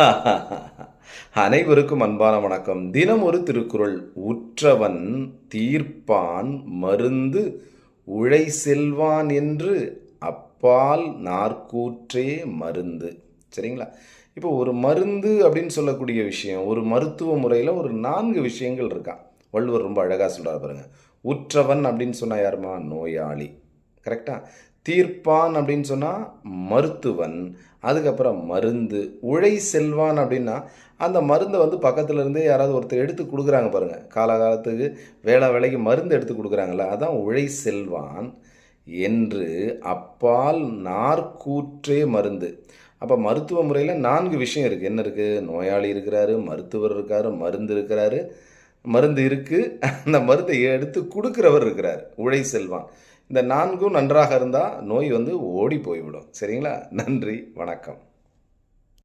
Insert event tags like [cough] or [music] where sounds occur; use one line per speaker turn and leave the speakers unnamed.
[laughs] அனைவருக்கும் அன்பான வணக்கம். தினம் ஒரு திருக்குறள். உற்றவன் தீர்ப்பான் மருந்து உழை செல்வான் என்று அப்பால் நாற்கூற்றே மருந்து. சரிங்களா? இப்போ ஒரு மருந்து அப்படின்னு சொல்லக்கூடிய விஷயம் ஒரு மருத்துவ முறையில் ஒரு நான்கு விஷயங்கள் இருக்கான் வள்ளுவர் ரொம்ப அழகாக சொல்கிறார் பாருங்க. உற்றவன் அப்படின்னு சொன்னால் யாருமா நோயாளி. கரெக்டாக தீர்ப்பான் அப்படின்னு சொன்னால் மருத்துவன். அதுக்கப்புறம் மருந்து. உழை செல்வான் அப்படின்னா அந்த மருந்தை வந்து பக்கத்தில் இருந்தே யாராவது ஒருத்தர் எடுத்து கொடுக்குறாங்க பாருங்கள் காலகாலத்துக்கு வேலை வேலைக்கு மருந்து எடுத்து கொடுக்குறாங்கல்ல அதான் உழை செல்வான் என்று அப்பால் நாற்கூற்றே மருந்து. அப்போ மருத்துவ முறையில் நான்கு விஷயம் இருக்குது என்ன இருக்குது நோயாளி இருக்கிறாரு மருத்துவர் இருக்காரு மருந்து இருக்கிறாரு. மருந்து இருக்குது அந்த மருந்தை எடுத்து கொடுக்குறவர் இருக்கிறார். உழை செல்வான். இந்த நான்கும் நன்றாக இருந்தால் நோய் வந்து ஓடி போய்விடும். சரிங்களா? நன்றி. வணக்கம்.